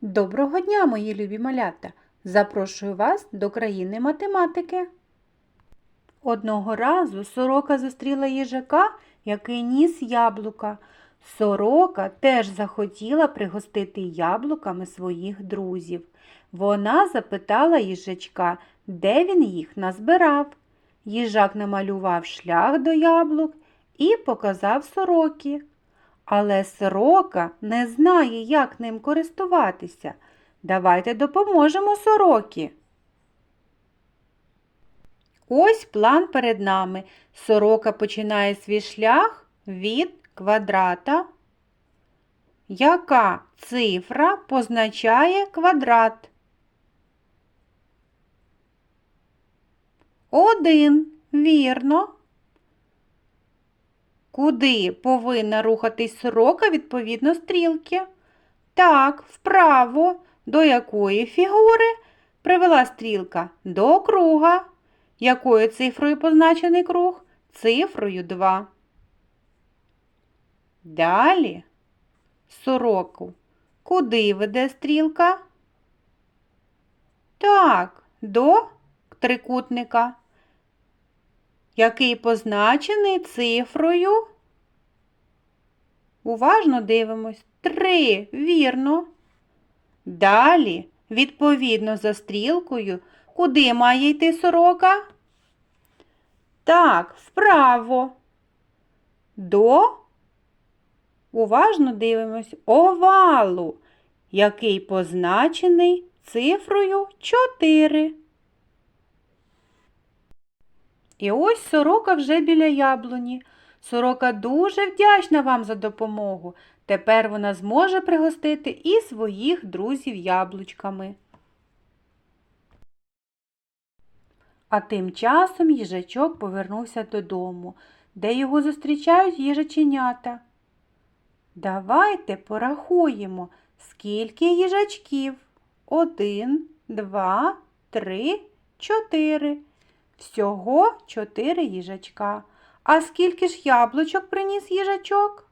Доброго дня, мої любі малята! Запрошую вас до країни математики. Одного разу сорока зустріла їжака, який ніс яблука. Сорока теж захотіла пригостити яблуками своїх друзів. Вона запитала їжачка, де він їх назбирав. Їжак намалював шлях до яблук і показав сорокі. Але сорока не знає, як ним користуватися. Давайте допоможемо сорокі. Ось план перед нами. Сорока починає свій шлях від квадрата. Яка цифра позначає квадрат? Один. Вірно. Куди повинна рухатись сорока відповідно стрілки? Так, вправо. До якої фігури привела стрілка? До круга. Якою цифрою позначений круг? Цифрою 2. Далі сороку. Куди веде стрілка? Так, до трикутника який позначений цифрою. Уважно дивимось. Три, вірно. Далі, відповідно за стрілкою, куди має йти сорока? Так, вправо. До, уважно дивимось, овалу, який позначений цифрою 4. І ось сорока вже біля яблуні. Сорока дуже вдячна вам за допомогу. Тепер вона зможе пригостити і своїх друзів яблучками. А тим часом їжачок повернувся додому, де його зустрічають їжаченята. Давайте порахуємо, скільки їжачків. Один, два, три, чотири. Всього чотири їжачка. А скільки ж яблучок приніс їжачок?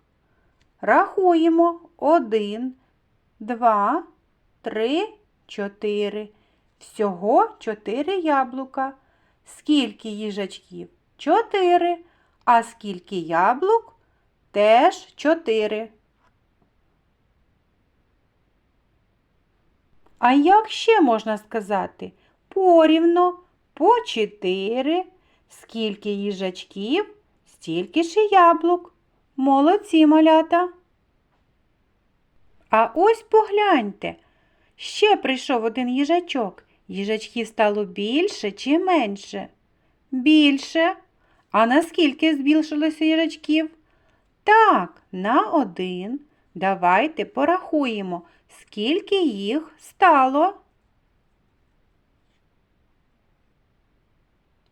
Рахуємо. Один, два, три, чотири. Всього чотири яблука. Скільки їжачків? Чотири. А скільки яблук? Теж чотири. А як ще можна сказати? Порівно по чотири. Скільки їжачків, стільки ж і яблук. Молодці малята. А ось погляньте. Ще прийшов один їжачок. Їжачків стало більше чи менше? Більше. А наскільки збільшилося їжачків? Так, на один. Давайте порахуємо, скільки їх стало.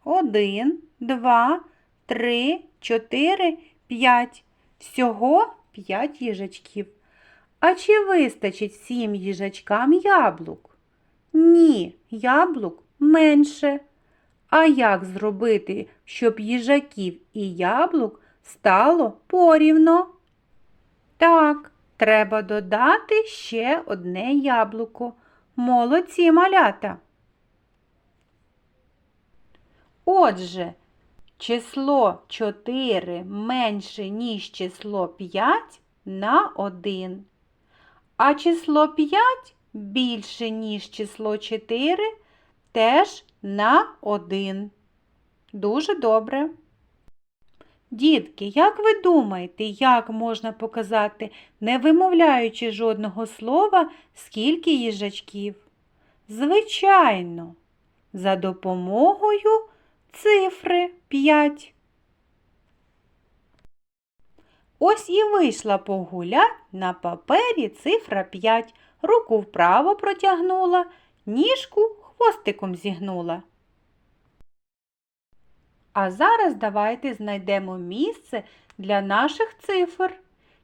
Один, два, три, чотири, п'ять. Всього п'ять їжачків. А чи вистачить всім їжачкам яблук? Ні, яблук менше. А як зробити, щоб їжаків і яблук стало порівно? Так, треба додати ще одне яблуко. Молодці малята. Отже, число 4 менше, ніж число 5 на 1. А число 5 більше, ніж число 4 теж на 1. Дуже добре. Дітки, як ви думаєте, як можна показати, не вимовляючи жодного слова, скільки їжачків? Звичайно, за допомогою цифри 5. Ось і вийшла погулять на папері цифра 5. Руку вправо протягнула, ніжку хвостиком зігнула. А зараз давайте знайдемо місце для наших цифр.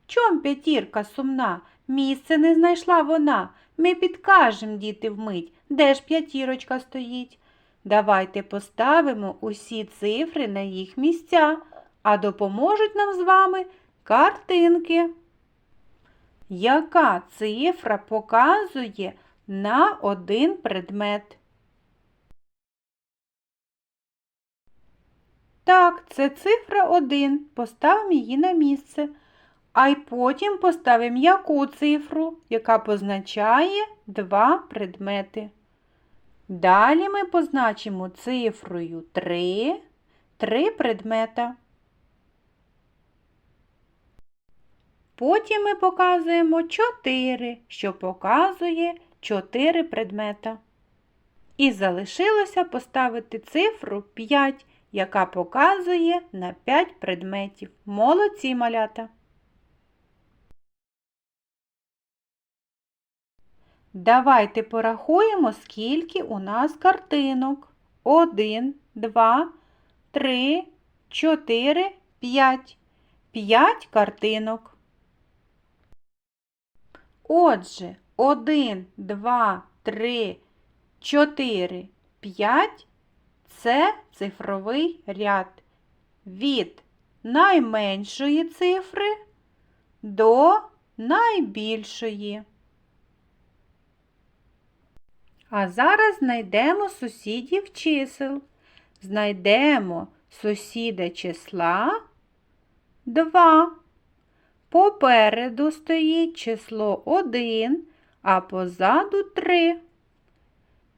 Чом п'ятірка сумна? Місце не знайшла вона. Ми підкажем, діти, вмить, де ж п'ятірочка стоїть. Давайте поставимо усі цифри на їх місця, а допоможуть нам з вами картинки. яка цифра показує на один предмет? Так, це цифра 1. Поставимо її на місце. А й потім поставимо яку цифру, яка позначає два предмети. Далі ми позначимо цифрою 3, 3 предмета. Потім ми показуємо 4, що показує 4 предмета. І залишилося поставити цифру 5, яка показує на 5 предметів. Молодці малята! Давайте порахуємо, скільки у нас картинок. 1, 2, 3, 4, 5. 5 картинок. Отже, 1, 2, 3, 4, 5 це цифровий ряд від найменшої цифри до найбільшої. А зараз знайдемо сусідів чисел. Знайдемо сусіда числа 2. Попереду стоїть число 1, а позаду 3.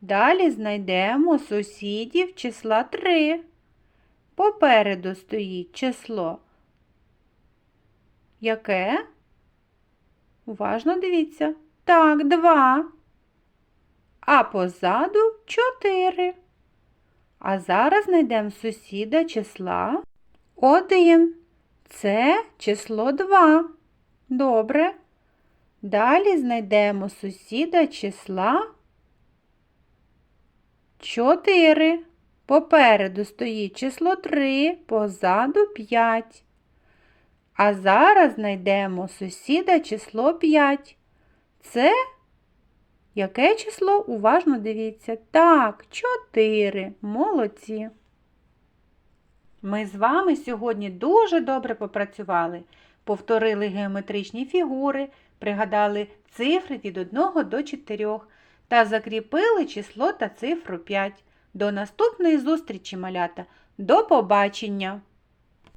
Далі знайдемо сусідів числа 3. Попереду стоїть число. Яке? Уважно дивіться. Так, 2 а позаду 4. А зараз знайдемо сусіда числа 1. Це число 2. Добре. Далі знайдемо сусіда числа 4. Попереду стоїть число 3, позаду 5. А зараз знайдемо сусіда число 5. Це Яке число? Уважно дивіться. Так, 4. Молодці. Ми з вами сьогодні дуже добре попрацювали. Повторили геометричні фігури, пригадали цифри від 1 до 4 та закріпили число та цифру 5. До наступної зустрічі, малята. До побачення!